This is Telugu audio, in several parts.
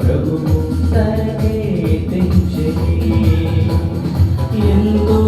ప్రభువు తరగేతించి ఎంతో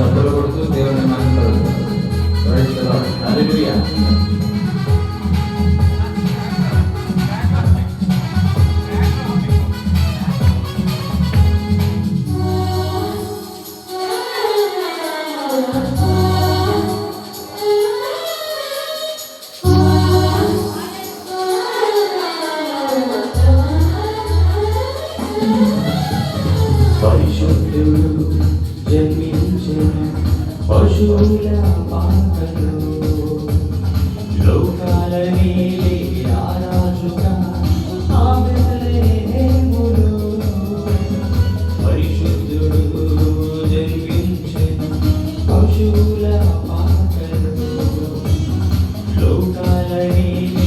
చప్పలు కొడుతూ దేవుని మహిమపరుస్తారు Hare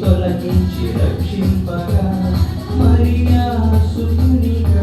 తొలగించి రక్షింపగా మరియా సుతునిగా